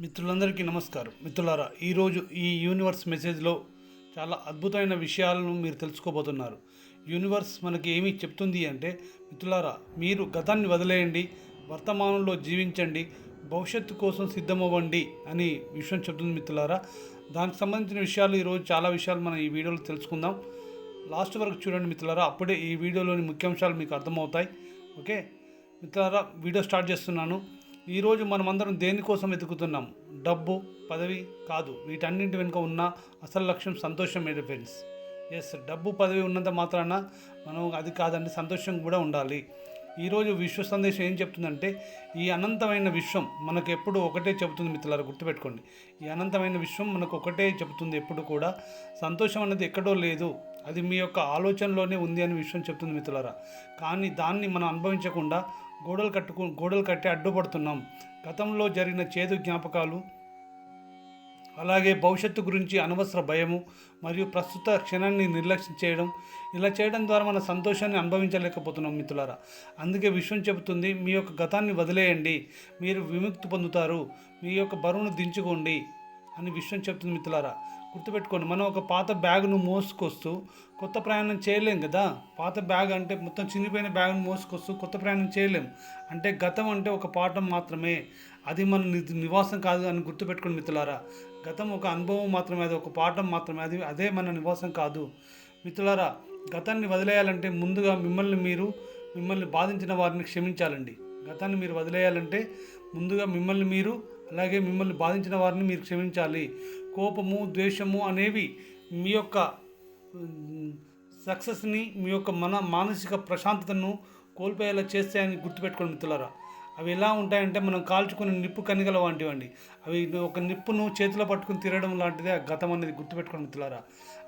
మిత్రులందరికీ నమస్కారం. మిత్రులారా ఈరోజు ఈ యూనివర్స్ మెసేజ్లో చాలా అద్భుతమైన విషయాలను మీరు తెలుసుకోబోతున్నారు. యూనివర్స్ మనకి ఏమి చెప్తుంది అంటే మిత్రులారా మీరు గతాన్ని వదిలేయండి వర్తమానంలో జీవించండి భవిష్యత్తు కోసం సిద్ధమవ్వండి అని విషయం చెప్తుంది మిత్రులారా. దానికి సంబంధించిన విషయాలు ఈరోజు చాలా విషయాలు మనం ఈ వీడియోలో తెలుసుకుందాం. లాస్ట్ వరకు చూడండి మిత్రులారా అప్పుడే ఈ వీడియోలోని ముఖ్యాంశాలు మీకు అర్థమవుతాయి. ఓకే? మిత్రులారా వీడియో స్టార్ట్ చేస్తున్నాను. ఈరోజు మనమందరం దేనికోసం వెతుకుతున్నాం? డబ్బు పదవి కాదు. వీటన్నింటి వెనుక ఉన్న అసలు లక్ష్యం సంతోషం మీద ఫ్రెండ్స్ ఎస్ డబ్బు పదవి ఉన్నంత మాత్రాన మనం అది కాదండి సంతోషం కూడా ఉండాలి. ఈరోజు విశ్వ సందేశం ఏం చెప్తుందంటే ఈ అనంతమైన విశ్వం మనకు ఎప్పుడు ఒకటే చెబుతుంది మిత్రులారా గుర్తుపెట్టుకోండి. ఈ అనంతమైన విశ్వం మనకు ఒకటే చెబుతుంది ఎప్పుడు కూడా. సంతోషం అనేది ఎక్కడో లేదు. అది మీ యొక్క ఆలోచనలోనే ఉంది అని విశ్వం చెప్తుంది మిత్రులారా. కానీ దాన్ని మనం అనుభవించకుండా గోడలు కట్టుకు గోడలు కట్టి అడ్డుపడుతున్నాం. గతంలో జరిగిన చేదు జ్ఞాపకాలు అలాగే భవిష్యత్తు గురించి అనవసర భయము మరియు ప్రస్తుత క్షణాన్ని నిర్లక్ష్యం చేయడం ఇలా చేయడం ద్వారా మన సంతోషాన్ని అనుభవించలేకపోతున్నాం మిత్రులారా. అందుకే విశ్వం చెబుతుంది మీ యొక్క గతాన్ని వదిలేయండి. మీరు విముక్తి పొందుతారు. మీ యొక్క బరువును దించుకోండి అని విశ్వం చెప్తుంది మిత్రులారా. గుర్తుపెట్టుకోండి మనం ఒక పాత బ్యాగ్ను మోసుకొస్తూ కొత్త ప్రయాణం చేయలేం కదా. పాత బ్యాగ్ అంటే మొత్తం చినిగిపోయిన బ్యాగ్ను మోసుకొస్తూ కొత్త ప్రయాణం చేయలేం. అంటే గతం అంటే ఒక పాఠం మాత్రమే. అది మన నివాసం కాదు అని గుర్తుపెట్టుకోండి మిత్రులారా. గతం ఒక అనుభవం మాత్రమే అది ఒక పాఠం మాత్రమే అది అదే మన నివాసం కాదు. మిత్రులారా గతాన్ని వదిలేయాలంటే ముందుగా మిమ్మల్ని మీరు మిమ్మల్ని బాధించిన వారిని క్షమించాలండి. గతాన్ని మీరు వదిలేయాలంటే ముందుగా మిమ్మల్ని మీరు అలాగే మిమ్మల్ని బాధించిన వారిని మీరు క్షమించాలి. కోపము ద్వేషము అనేవి మీ యొక్క సక్సెస్ని మీ యొక్క మన మానసిక ప్రశాంతతను కోల్పోయేలా చేస్తాయని గుర్తుపెట్టుకోండి మిత్రులారా. అవి ఎలా ఉంటాయంటే మనం కాల్చుకునే నిప్పు కనిగల వంటివండి. అవి ఒక నిప్పును చేతిలో పట్టుకుని తిరగడం లాంటిదే ఆ గతం అనేది గుర్తుపెట్టుకోండి మిత్రులారా.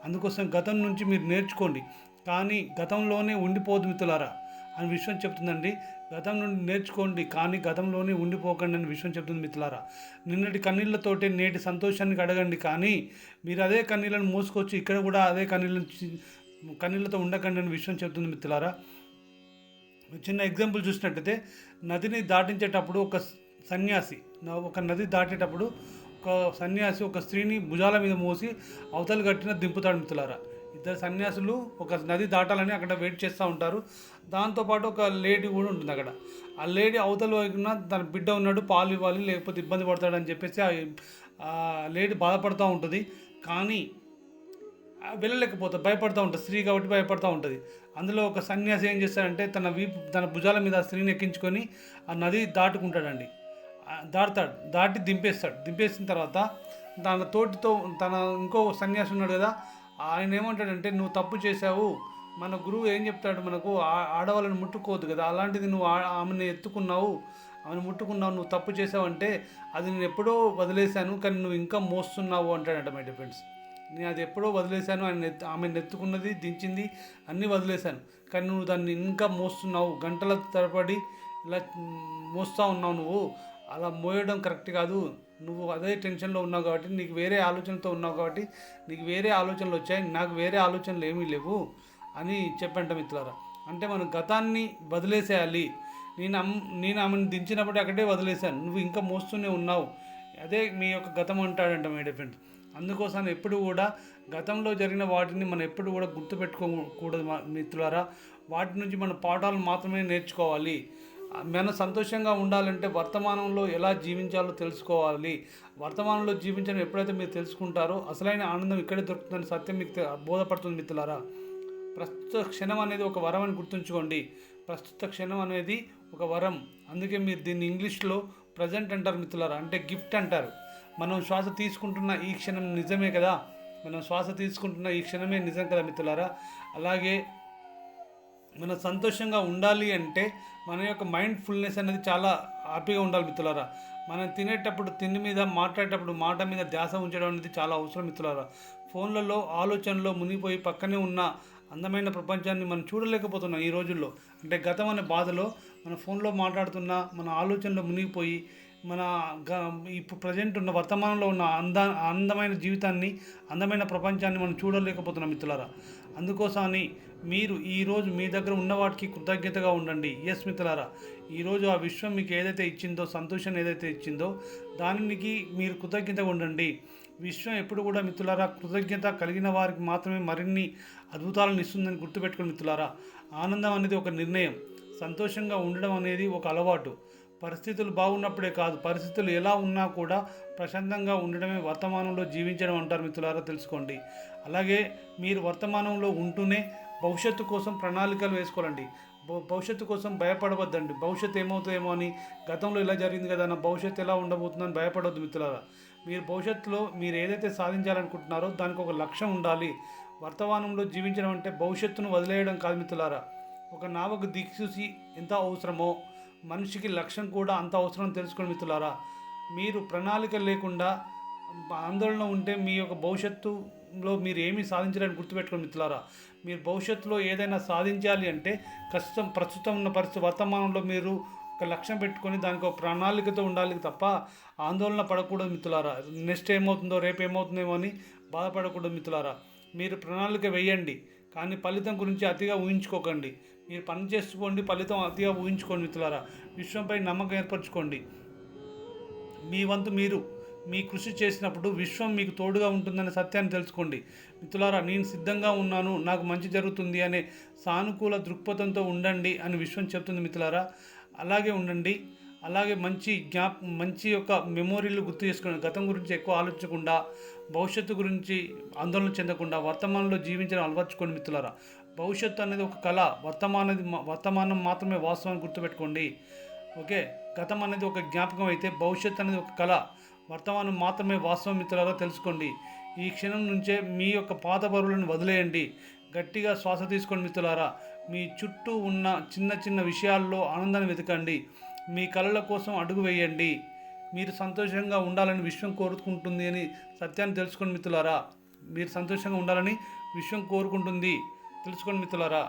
అందుకోసం గతం నుంచి మీరు నేర్చుకోండి. కానీ గతంలోనే ఉండిపోదు మిత్రులారా. అని విశ్వం చెప్తుందండి. గతం నుండి నేర్చుకోండి కానీ గతంలోనే ఉండిపోకండి అని విశ్వం చెప్తుంది మిత్రులారా. నిన్నటి కన్నీళ్ళతోటే నేటి సంతోషానికి అడగండి కానీ మీరు అదే కన్నీళ్ళను మోసుకొచ్చి ఇక్కడ కూడా అదే కన్నీళ్ళను కన్నీళ్ళతో ఉండకండి అని విశ్వం చెప్తుంది మిత్రులారా. చిన్న ఎగ్జాంపుల్ చూసినట్టయితే నదిని దాటించేటప్పుడు ఒక సన్యాసి ఒక నది దాటేటప్పుడు ఒక సన్యాసి ఒక స్త్రీని భుజాల మీద మోసి అవతలు కట్టిన దింపుతాడు మిత్రులారా. ఇద్దరు సన్యాసులు ఒక నది దాటాలని అక్కడ వెయిట్ చేస్తూ ఉంటారు. దాంతోపాటు ఒక లేడీ కూడా ఉంటుంది అక్కడ. ఆ లేడీ అవతల వైపున తన బిడ్డ ఉన్నాడు పాలు ఇవ్వాలి లేకపోతే ఇబ్బంది పడతాడని చెప్పేసి ఆ- లేడీ బాధపడుతూ ఉంటుంది. కానీ ఆ వెళ్ళలేకపోతుంది భయపడుతూ ఉంటుంది. స్త్రీ కాబట్టి భయపడుతూ ఉంటుంది. అందులో ఒక సన్యాసి ఏం చేస్తాడంటే తన వీపు తన భుజాల మీద ఆ స్త్రీని ఎక్కించుకొని ఆ నది దాటుకుంటాడండి. ఆ దాటుతాడు దాటి దింపేస్తాడు. దింపేసిన తర్వాత తన తోటితో తన ఇంకో సన్యాసి ఉన్నాడు కదా ఆయన ఏమంటాడంటే నువ్వు తప్పు చేశావు. మన గురువు ఏం చెప్తాడు మనకు? ఆడవాళ్ళని ముట్టుకోవద్దు కదా. అలాంటిది నువ్వు ఆమెను ఎత్తుకున్నావు. ఆమెను ముట్టుకున్నావు. నువ్వు తప్పు చేసావంటే అది నేను ఎప్పుడో వదిలేశాను కానీ నువ్వు ఇంకా మోస్తున్నావు అంటాడంట మై ఫ్రెండ్స్ నేను అది ఎప్పుడో వదిలేశాను. ఆయన ఆమె నెత్తుకున్నది దించింది అన్నీ వదిలేశాను. కానీ నువ్వు దాన్ని ఇంకా మోస్తున్నావు. గంటల తరబడి ఇలా మోస్తూ ఉన్నావు నువ్వు. అలా మోయడం కరెక్ట్ కాదు. నువ్వు అదే టెన్షన్లో ఉన్నావు కాబట్టి నీకు వేరే ఆలోచనతో ఉన్నావు కాబట్టి నీకు వేరే ఆలోచనలు వచ్చాయి నాకు వేరే ఆలోచనలు ఏమీ లేవు అని చెప్పంట మిత్రులారా. అంటే మనం గతాన్ని వదిలేసేయాలి. నేను అమ్ నేను ఆమెను దించినప్పుడు అక్కడే వదిలేశాను. నువ్వు ఇంకా మోస్తూనే ఉన్నావు. అదే మీ యొక్క గతం అంటాడంట మై ఫ్రెండ్. అందుకోసం ఎప్పుడు కూడా గతంలో జరిగిన వాటిని మనం ఎప్పుడు కూడా గుర్తుపెట్టుకోకూడదు మిత్రులారా. వాటి నుంచి మన పాఠాలు మాత్రమే నేర్చుకోవాలి. మనం సంతోషంగా ఉండాలంటే వర్తమానంలో ఎలా జీవించాలో తెలుసుకోవాలి. వర్తమానంలో జీవించడం ఎప్పుడైతే మీరు తెలుసుకుంటారో అసలైన ఆనందం ఇక్కడే దొరుకుతుందని సత్యం మీకు బోధపడుతుంది మిత్రులారా. ప్రస్తుత క్షణం అనేది ఒక వరం అని గుర్తుంచుకోండి. ప్రస్తుత క్షణం అనేది ఒక వరం. అందుకే మీరు దీన్ని ఇంగ్లీష్లో ప్రజెంట్ అంటారు మిత్రులారా. అంటే గిఫ్ట్ అంటారు. మనం శ్వాస తీసుకుంటున్న ఈ క్షణం నిజమే కదా? మనం శ్వాస తీసుకుంటున్న ఈ క్షణమే నిజం కదా మిత్రులారా? అలాగే మనం సంతోషంగా ఉండాలి అంటే మన యొక్క మైండ్ ఫుల్నెస్ అనేది చాలా హ్యాపీగా ఉండాలి మిత్రులారా. మనం తినేటప్పుడు తిండి మీద మాట్లాడేటప్పుడు మాట మీద ధ్యాస ఉంచడం అనేది చాలా అవసరం మిత్రులారా. ఫోన్లలో ఆలోచనలో మునిగిపోయి పక్కనే ఉన్న అందమైన ప్రపంచాన్ని మనం చూడలేకపోతున్నాం ఈ రోజుల్లో. అంటే గతం అనే బాధలో మన ఫోన్లో మాట్లాడుతున్న మన ఆలోచనలో మునిగిపోయి మన గ ఇప్పుడు ప్రజెంట్ ఉన్న వర్తమానంలో ఉన్న అంద అందమైన జీవితాన్ని అందమైన ప్రపంచాన్ని మనం చూడలేకపోతున్నాం మిత్రులారా. అందుకోసమని మీరు ఈరోజు మీ దగ్గర ఉన్న వాటికి కృతజ్ఞతగా ఉండండి. ఎస్ మిత్రులారా ఈరోజు ఆ విశ్వం మీకు ఏదైతే ఇచ్చిందో సంతోషం ఏదైతే ఇచ్చిందో దానికి మీరు కృతజ్ఞతగా ఉండండి. విశ్వం ఎప్పుడు కూడా మిత్రులారా కృతజ్ఞత కలిగిన వారికి మాత్రమే మరిన్ని అద్భుతాలను ఇస్తుందని గుర్తుపెట్టుకుని మిత్రులారా. ఆనందం అనేది ఒక నిర్ణయం. సంతోషంగా ఉండడం అనేది ఒక అలవాటు. పరిస్థితులు బాగున్నప్పుడే కాదు పరిస్థితులు ఎలా ఉన్నా కూడా ప్రశాంతంగా ఉండడమే వర్తమానంలో జీవించడం అంటారు మిత్రులారా తెలుసుకోండి. అలాగే మీరు వర్తమానంలో ఉంటూనే భవిష్యత్తు కోసం ప్రణాళికలు వేసుకోవాలండి. భవిష్యత్తు కోసం భయపడవద్దండి. భవిష్యత్తు ఏమవుతుందేమో అని గతంలో ఇలా జరిగింది కదా నా భవిష్యత్తు ఎలా ఉండబోతుందని భయపడవద్దు మిత్రులారా. మీరు భవిష్యత్తులో మీరు ఏదైతే సాధించాలనుకుంటున్నారో దానికి ఒక లక్ష్యం ఉండాలి. వర్తమానంలో జీవించడం అంటే భవిష్యత్తును వదిలేయడం కాదు మిత్రులారా. ఒక నావకు దిక్సూచి ఎంత అవసరమో మనిషికి లక్ష్యం కూడా అంత అవసరం తెలుసుకోండి మిత్రులారా. మీరు ప్రణాళిక లేకుండా ఆందోళన ఉంటే మీ యొక్క భవిష్యత్తులో మీరు ఏమీ సాధించలేని గుర్తుపెట్టుకోండి మిత్రులారా. మీరు భవిష్యత్తులో ఏదైనా సాధించాలి అంటే ప్రస్తుతం ప్రస్తుతం ఉన్న పరిస్థితి వర్తమానంలో మీరు ఒక లక్ష్యం పెట్టుకొని దానికి ఒక ప్రణాళికతో ఉండాలి తప్ప ఆందోళన పడకూడదు మిత్రులారా. నెక్స్ట్ ఏమవుతుందో రేపు ఏమవుతుందేమో అని బాధపడకూడదు మిత్రులారా. మీరు ప్రణాళిక వేయండి కానీ ఫలితం గురించి అతిగా ఊహించుకోకండి. మీరు పని చేసుకోండి ఫలితం అతిగా ఊహించుకోండి మిత్రులారా. విశ్వంపై నమ్మకం ఏర్పరచుకోండి. మీ వంతు మీరు మీ కృషి చేసినప్పుడు విశ్వం మీకు తోడుగా ఉంటుందనే సత్యాన్ని తెలుసుకోండి. మిత్రులారా నేను సిద్ధంగా ఉన్నాను నాకు మంచి జరుగుతుంది అనే సానుకూల దృక్పథంతో ఉండండి అని విశ్వం చెప్తుంది మిత్రులారా. అలాగే ఉండండి. అలాగే మంచి జ్ఞాప్ మంచి యొక్క మెమోరీలు గుర్తు చేసుకోండి. గతం గురించి ఎక్కువ ఆలోచించకుండా భవిష్యత్తు గురించి ఆందోళన చెందకుండా వర్తమానంలో జీవించడం అలవర్చుకోండి మిత్రులారా. భవిష్యత్తు అనేది ఒక కళ. వర్తమానది వర్తమానం మాత్రమే వాస్తవాన్ని గుర్తుపెట్టుకోండి. ఓకే? గతం అనేది ఒక జ్ఞాపకం అయితే భవిష్యత్తు అనేది ఒక కళ. వర్తమానం మాత్రమే వాస్తవం మిత్రులారా తెలుసుకోండి. ఈ క్షణం నుంచే మీ యొక్క పాత బరువులను వదిలేయండి. గట్టిగా శ్వాస తీసుకోండి మిత్రులారా. మీ చుట్టూ ఉన్న చిన్న చిన్న విషయాల్లో ఆనందాన్ని వెతకండి. మీ కళల కోసం అడుగు వేయండి. మీరు సంతోషంగా ఉండాలని విశ్వం కోరుకుంటుంది అని సత్యాన్ని తెలుసుకోండి మిత్రులారా. మీరు సంతోషంగా ఉండాలని విశ్వం కోరుకుంటుంది. తెలుసుకోండి మిత్రులారా.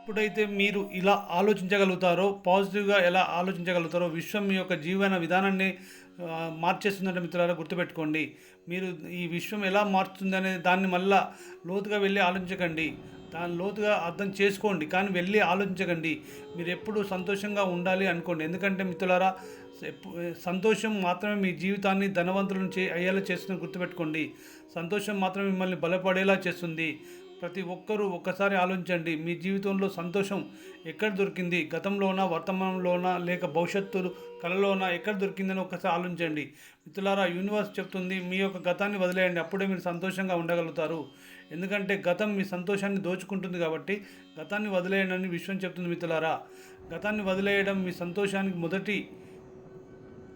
ఎప్పుడైతే మీరు ఇలా ఆలోచించగలుగుతారో పాజిటివ్గా ఎలా ఆలోచించగలుగుతారో విశ్వం మీ యొక్క జీవన విధానాన్ని మార్చేస్తుందంటే మిత్రులారా గుర్తుపెట్టుకోండి. మీరు ఈ విశ్వం ఎలా మార్చుతుందనే దాన్ని మళ్ళా లోతుగా వెళ్ళి ఆలోచించకండి. దాని లోతుగా అర్థం చేసుకోండి. కానీ వెళ్ళి ఆలోచించకండి. మీరు ఎప్పుడు సంతోషంగా ఉండాలి అనుకోండి. ఎందుకంటే మిత్రులారా సంతోషం మాత్రమే మీ జీవితాన్ని ధనవంతులను చే అయ్యేలా చేస్తుందని గుర్తుపెట్టుకోండి. సంతోషం మాత్రమే మిమ్మల్ని బలపడేలా చేస్తుంది. ప్రతి ఒక్కరూ ఒక్కసారి ఆలోచించండి. మీ జీవితంలో సంతోషం ఎక్కడ దొరికింది? గతంలోనా వర్తమానంలోనా లేక భవిష్యత్తులో కలలోనా ఎక్కడ దొరికిందని ఒక్కసారి ఆలోచించండి. మిత్రులారా యూనివర్స్ చెప్తుంది మీ యొక్క గతాన్ని వదిలేయండి. అప్పుడే మీరు సంతోషంగా ఉండగలుగుతారు. ఎందుకంటే గతం మీ సంతోషాన్ని దోచుకుంటుంది కాబట్టి గతాన్ని వదిలేయండి అని విశ్వం చెప్తుంది మిత్రులారా. గతాన్ని వదిలేయడం మీ సంతోషానికి మొదటి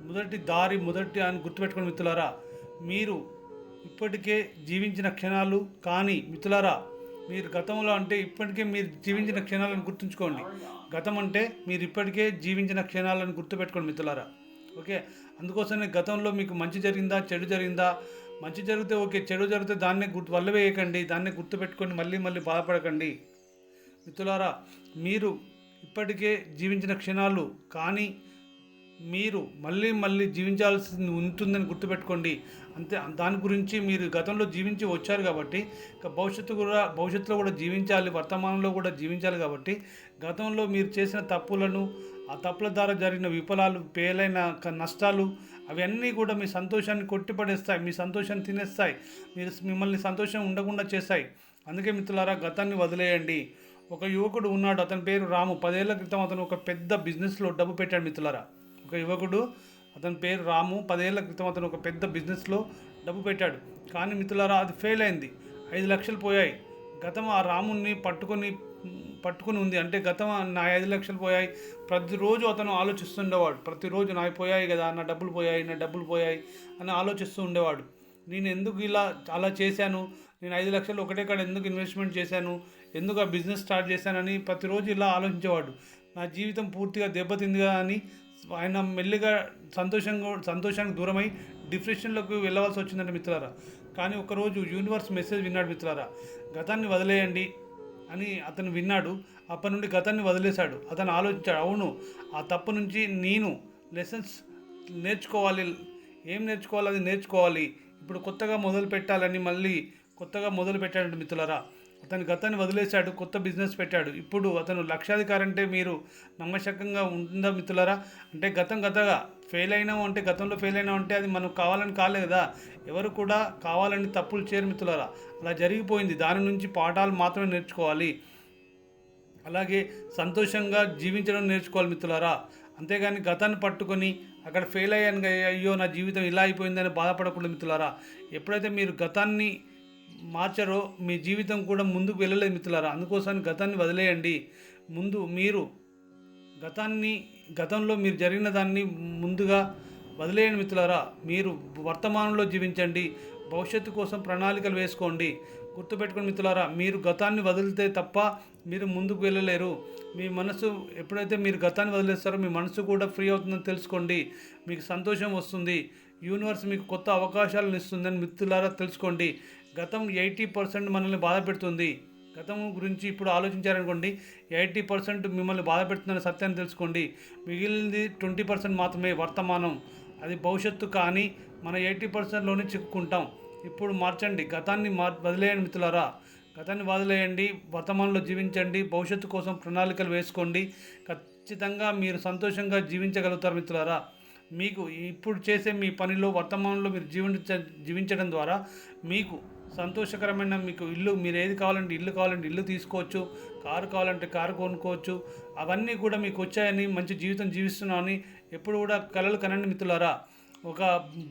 మొదటి దారి మొదటి అని గుర్తుపెట్టుకోండి మిత్రులారా. మీరు ఇప్పటికే జీవించిన క్షణాలు కానీ మిత్రులారా మీరు గతంలో అంటే ఇప్పటికే మీరు జీవించిన క్షణాలను గుర్తుంచుకోండి. గతం అంటే మీరు ఇప్పటికే జీవించిన క్షణాలను గుర్తుపెట్టుకోండి మిత్రులారా. ఓకే? అందుకోసమే గతంలో మీకు మంచి జరిగిందా చెడు జరిగిందా? మంచి జరిగితే ఓకే చెడు జరిగితే దాన్నే గుర్తు వల్లవేయకండి దాన్నే గుర్తుపెట్టుకొని మళ్ళీ మళ్ళీ బాధపడకండి. మిత్రులారా మీరు ఇప్పటికే జీవించిన క్షణాలు కానీ మీరు మళ్ళీ మళ్ళీ జీవించాల్సి ఉంటుందని గుర్తుపెట్టుకోండి. అంతే దాని గురించి మీరు గతంలో జీవించి వచ్చారు కాబట్టి ఇక భవిష్యత్తు కూడా భవిష్యత్తులో కూడా జీవించాలి వర్తమానంలో కూడా జీవించాలి కాబట్టి గతంలో మీరు చేసిన తప్పులను ఆ తప్పుల ద్వారా జరిగిన విఫలాలు పేలైన నష్టాలు అవన్నీ కూడా మీ సంతోషాన్ని కొట్టిపడేస్తాయి మీ సంతోషాన్ని తినేస్తాయి మీరు మిమ్మల్ని సంతోషం ఉండకుండా చేస్తాయి. అందుకే మిత్రులారా గతాన్ని వదిలేయండి. ఒక యువకుడు ఉన్నాడు అతని పేరు రాము. పదేళ్ళ క్రితం అతను ఒక పెద్ద బిజినెస్లో డబ్బు పెట్టాడు మిత్రులారా. ఒక యువకుడు అతని పేరు రాము. పదేళ్ళ క్రితం అతను ఒక పెద్ద బిజినెస్లో డబ్బు పెట్టాడు. కానీ మిత్రులారా అది ఫెయిల్ అయింది. ఐదు లక్షలు పోయాయి. గతం ఆ రాముని పట్టుకొని పట్టుకొని ఉంది. అంటే గతం నా ఐదు లక్షలు పోయాయి. ప్రతిరోజు అతను ఆలోచిస్తుండేవాడు. ప్రతిరోజు నా పోయాయి కదా నా డబ్బులు పోయాయి నా డబ్బులు పోయాయి అని ఆలోచిస్తూ ఉండేవాడు. నేను ఎందుకు ఇలా అలా చేశాను? నేను ఐదు లక్షలు ఒకటే కాడ ఎందుకు ఇన్వెస్ట్మెంట్ చేశాను? ఎందుకు ఆ బిజినెస్ స్టార్ట్ చేశానని ప్రతిరోజు ఇలా ఆలోచించేవాడు. నా జీవితం పూర్తిగా దెబ్బతిందిగా అని ఆయన మెల్లిగా సంతోషంగా సంతోషానికి దూరమై డిప్రెషన్లోకి వెళ్ళవలసి వచ్చిందంటే మిత్రులారా. కానీ ఒకరోజు యూనివర్స్ మెసేజ్ విన్నాడు మిత్రులారా. గతాన్ని వదిలేయండి అని అతను విన్నాడు. అప్పటి నుండి గతాన్ని వదిలేశాడు. అతను ఆలోచించాడు అవును ఆ తప్పు నుంచి నేను లెసన్స్ నేర్చుకోవాలి ఏం నేర్చుకోవాలి అది నేర్చుకోవాలి. ఇప్పుడు కొత్తగా మొదలు పెట్టాలని మళ్ళీ కొత్తగా మొదలు పెట్టాడు మిత్రులారా. అతను గతాన్ని వదిలేశాడు కొత్త బిజినెస్ పెట్టాడు. ఇప్పుడు అతను లక్షాధికారి అంటే మీరు నమ్మశకంగా ఉంటుందా మిత్రులరా? అంటే గతం గతగా ఫెయిల్ అయినాం అంటే గతంలో ఫెయిల్ అయినాం అంటే అది మనం కావాలని కాలేదు కదా. ఎవరు కూడా కావాలని తప్పులు చేయరు మిత్రులరా. అలా జరిగిపోయింది. దాని నుంచి పాఠాలు మాత్రమే నేర్చుకోవాలి. అలాగే సంతోషంగా జీవించడం నేర్చుకోవాలి మిత్రులారా. అంతేగాని గతాన్ని పట్టుకొని అక్కడ ఫెయిల్ అయ్యాను అయ్యో నా జీవితం ఇలా అయిపోయిందని బాధపడకూడదు మిత్రులారా. ఎప్పుడైతే మీరు గతాన్ని మార్చారో మీ జీవితం కూడా ముందుకు వెళ్ళలేదు మిత్రులారా. అందుకోసం గతాన్ని వదిలేయండి. ముందు మీరు గతాన్ని గతంలో మీరు జరిగిన దాన్ని ముందుగా వదిలేయండి మిత్రులారా. మీరు వర్తమానంలో జీవించండి. భవిష్యత్తు కోసం ప్రణాళికలు వేసుకోండి. గుర్తుపెట్టుకుని మిత్రులారా మీరు గతాన్ని వదిలితే తప్ప మీరు ముందుకు వెళ్ళలేరు. మీ మనసు ఎప్పుడైతే మీరు గతాన్ని వదిలేస్తారో మీ మనసు కూడా ఫ్రీ అవుతుందని తెలుసుకోండి. మీకు సంతోషం వస్తుంది. యూనివర్స్ మీకు కొత్త అవకాశాలను ఇస్తుందని మిత్రులారా తెలుసుకోండి. గతం ఎయిటీ పర్సెంట్ మనల్ని బాధ పెడుతుంది. గతం గురించి ఇప్పుడు ఆలోచించారనుకోండి ఎయిటీ పర్సెంట్ మిమ్మల్ని బాధ పెడుతుందన్న సత్యాన్ని తెలుసుకోండి. మిగిలింది ట్వంటీ పర్సెంట్ మాత్రమే వర్తమానం. అది భవిష్యత్తు కానీ మన ఎయిటీ పర్సెంట్లోనే చిక్కుకుంటాం. ఇప్పుడు మార్చండి. గతాన్ని మార్ వదిలేయండి మిత్రులారా. గతాన్ని వదిలేయండి. వర్తమానంలో జీవించండి. భవిష్యత్తు కోసం ప్రణాళికలు వేసుకోండి. ఖచ్చితంగా మీరు సంతోషంగా జీవించగలుగుతారు మిత్రులారా. మీకు ఇప్పుడు చేసే మీ పనిలో వర్తమానంలో మీరు జీవించ జీవించడం ద్వారా మీకు సంతోషకరమైన మీకు ఇల్లు మీరు ఏది కావాలంటే ఇల్లు కావాలంటే ఇల్లు తీసుకోవచ్చు కారు కావాలంటే కారు కొనుక్కోవచ్చు. అవన్నీ కూడా మీకు వచ్చాయని మంచి జీవితం జీవిస్తున్నామని ఎప్పుడు కూడా కలలు కనండి మిత్రులారా ఒక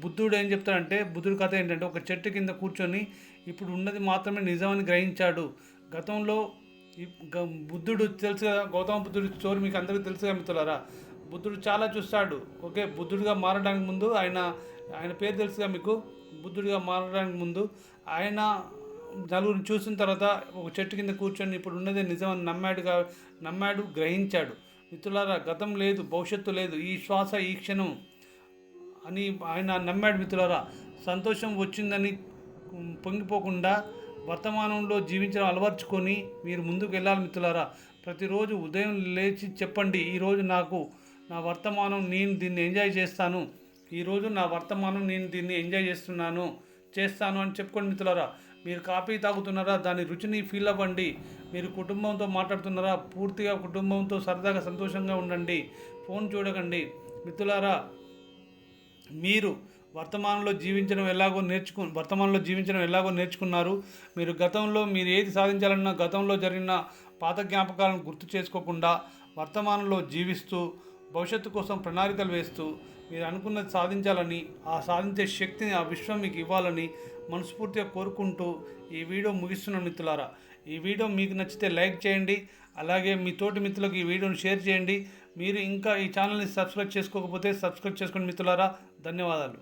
బుద్ధుడు ఏం చెప్తాడంటే బుద్ధుడి కథ ఏంటంటే ఒక చెట్టు కింద కూర్చొని ఇప్పుడు ఉన్నది మాత్రమే నిజమని గ్రహించాడు. గతంలో గ- బుద్ధుడు తెలుసు కదా గౌతమ బుద్ధుడి స్టోరీ మీకు అందరికీ తెలుసు కదా మిత్రులారా బుద్ధుడు చాలా చూస్తాడు. ఓకే బుద్ధుడిగా మారడానికి ముందు ఆయన ఆయన పేరు తెలుసుగా మీకు? బుద్ధుడిగా మారడానికి ముందు ఆయన నలుగురిని చూసిన తర్వాత ఒక చెట్టు కింద కూర్చొని ఇప్పుడు ఉన్నదే నిజమని నమ్మాడుగా నమ్మాడు గ్రహించాడు. మిత్రులారా గతం లేదు భవిష్యత్తు లేదు ఈ శ్వాస ఈ క్షణం అని ఆయన నమ్మాడు మిత్రులారా. సంతోషం వచ్చిందని పొంగిపోకుండా వర్తమానంలో జీవించడం అలవర్చుకొని మీరు ముందుకు వెళ్ళాలి మిత్రులారా. ప్రతిరోజు ఉదయం లేచి చెప్పండి ఈరోజు నాకు నా వర్తమానం నేను దీన్ని ఎంజాయ్ చేస్తాను. ఈరోజు నా వర్తమానం నేను దీన్ని ఎంజాయ్ చేస్తున్నాను చేస్తాను అని చెప్పుకోండి మిత్రులారా. మీరు కాఫీ తాగుతున్నారా? దాని రుచిని ఫీల్ అవ్వండి. మీరు కుటుంబంతో మాట్లాడుతున్నారా? పూర్తిగా కుటుంబంతో సరదాగా సంతోషంగా ఉండండి. ఫోన్ చూడకండి. మిత్రులారా మీరు వర్తమానంలో జీవించడం ఎలాగో నేర్చుకు వర్తమానంలో జీవించడం ఎలాగో నేర్చుకున్నారు. మీరు గతంలో మీరు ఏది సాధించాలన్నా గతంలో జరిగిన పాత జ్ఞాపకాలను గుర్తు చేసుకోకుండా వర్తమానంలో జీవిస్తూ భవిష్యత్తు కోసం ప్రణాళికలు వేస్తూ మీరు అనుకున్నది సాధించాలని ఆ సాధించే శక్తిని ఆ విశ్వం మీకు ఇవ్వాలని మనస్ఫూర్తిగా కోరుకుంటూ ఈ వీడియో ముగిస్తున్న మిత్రులారా. ఈ వీడియో మీకు నచ్చితే లైక్ చేయండి అలాగే మీ తోటి మిత్రులకు ఈ వీడియోని షేర్ చేయండి. మీరు ఇంకా ఈ ఛానల్ని సబ్స్క్రైబ్ చేసుకోకపోతే సబ్స్క్రైబ్ చేసుకోండి మిత్రులారా. ధన్యవాదాలు.